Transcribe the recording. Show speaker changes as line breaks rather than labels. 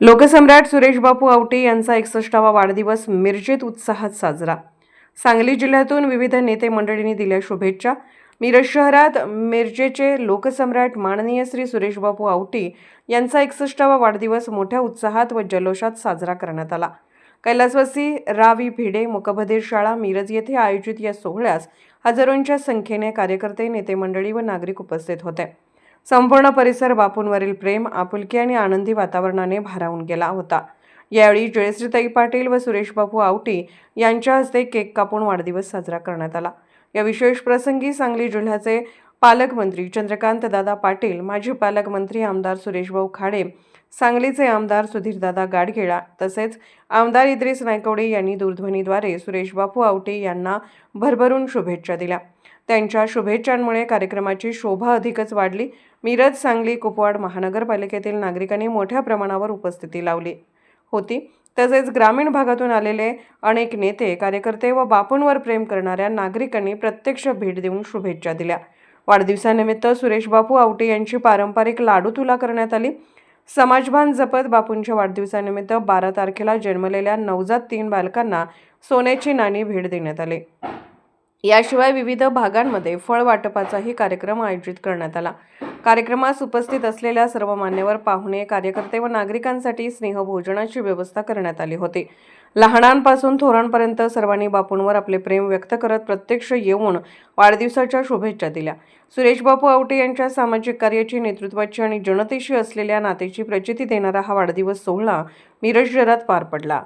लोकसम्राट सुरेश बापू आवटे यांचा एकसष्टावा वाढदिवस मिरजेत उत्साहात साजरा. सांगली जिल्ह्यातून विविध नेते मंडळींनी दिल्या शुभेच्छा. मिरज शहरात मिरजेचे लोकसम्राट माननीय श्री सुरेशबापू आवटी यांचा एकसष्टावा वाढदिवस मोठ्या उत्साहात व जल्लोषात साजरा करण्यात आला. कैलासवासी रावी भिडे मुकबधीर शाळा मिरज येथे आयोजित या सोहळ्यास हजारोंच्या संख्येने कार्यकर्ते नेते मंडळी व नागरिक उपस्थित होते. संपूर्ण परिसर बापूंवरील प्रेम आपुलकी आणि आनंदी वातावरणाने भारावून गेला होता. यावेळी जयश्रीताई पाटील व सुरेश बापू आवटी यांच्या हस्ते केक कापून वाढदिवस साजरा करण्यात आला. या विशेष प्रसंगी सांगली जिल्ह्याचे पालकमंत्री चंद्रकांत दादा पाटील माजी पालकमंत्री आमदार सुरेशभाऊ खाडे सांगलीचे आमदार सुधीरदादा गाडगेळा तसेच आमदार इद्रिस नायकवडे यांनी दूरध्वनीद्वारे सुरेश बापू आवटे यांना भरभरून शुभेच्छा दिल्या. त्यांच्या शुभेच्छांमुळे कार्यक्रमाची शोभा अधिकच वाढली. मिरज सांगली कुपवाड महानगरपालिकेतील नागरिकांनी मोठ्या प्रमाणावर उपस्थिती लावली होती. तसेच ग्रामीण भागातून आलेले अनेक नेते कार्यकर्ते व बापूंवर प्रेम करणाऱ्या नागरिकांनी प्रत्यक्ष भेट देऊन शुभेच्छा दिल्या. वाढदिवसानिमित्त सुरेश बापू आवटे यांची पारंपरिक लाडू तुला करण्यात आली. समाजभान जपत बापूंच्या वाढदिवसानिमित्त बारा तारखेला जन्मलेल्या नवजात तीन बालकांना सोन्याची नाणी भेट देण्यात आली. याशिवाय विविध भागांमध्ये फळ वाटपाचाही कार्यक्रम आयोजित करण्यात आला. कार्यक्रमास उपस्थित असलेल्या सर्व मान्यवर पाहुणे कार्यकर्ते व नागरिकांसाठी स्नेहभोजनाची व्यवस्था करण्यात आली होती. लहानांपासून थोरांपर्यंत सर्वांनी बापूंवर आपले प्रेम व्यक्त करत प्रत्यक्ष येऊन वाढदिवसाच्या शुभेच्छा दिल्या. सुरेश बापू आवटे यांच्या सामाजिक कार्याची नेतृत्वाची आणि जनतेशी असलेल्या नातेची प्रचिती देणारा हा वाढदिवस सोहळा मिरज शहरात पार पडला.